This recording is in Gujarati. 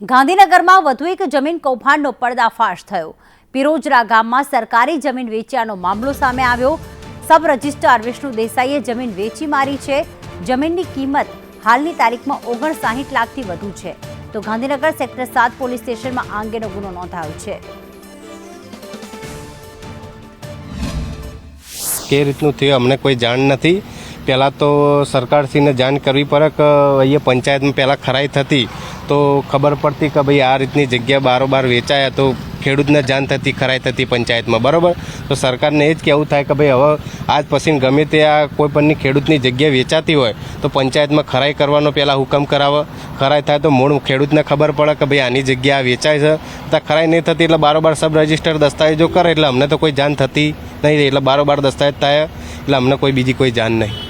ગાંધીનગરમાં વધુ એક જમીન કૌભાંડનો પર્દાફાશ થયો. પિરોજરા ગામમાં સરકારી જમીન વેચ્યાનો મામલો સામે આવ્યો. સબ રજિસ્ટ્રાર વિષ્ણુ દેસાઈએ જમીન વેચી મારી છે. જમીનની કિંમત હાલની તારીખમાં ઓગણસાહીઠ લાખથી વધુ છે. તો ગાંધીનગર સેક્ટર સાત પોલીસ સ્ટેશનમાં આ અંગેનો ગુનો નોંધાયો છે. કે રીતનું થયું અમને કોઈ જાણ નથી. પહેલાં તો સરકારશ્રીને જાણ કરવી પડે કે અહીંયા પંચાયતમાં પહેલાં ખરાઈ થતી. તો ખબર પડતી કે ભાઈ આ રીતની જગ્યા બારોબાર વેચાયા તો ખેડૂતને જાણ થતી, ખરાઈ થતી પંચાયતમાં. બરાબર? તો સરકારને એ જ કહેવું થાય કે ભાઈ હવે આજ પછી ગમે તે આ કોઈ પણની ખેડૂતની જગ્યા વેચાતી હોય, તો પંચાયતમાં ખરાઈ કરવાનો પહેલાં હુકમ કરાવે. ખરાઈ થાય તો મૂળ ખેડૂતને ખબર પડે કે ભાઈ આની જગ્યા વેચાય છે. તો ખરાઈ નહીં થતી એટલે બારોબાર સબ રજિસ્ટર દસ્તાવેજો કરે એટલે અમને તો કોઈ જાણ થતી નહીં એટલે બારોબાર દસ્તાવેજ થાય એટલે અમને કોઈ બીજી કોઈ જાણ નહીં.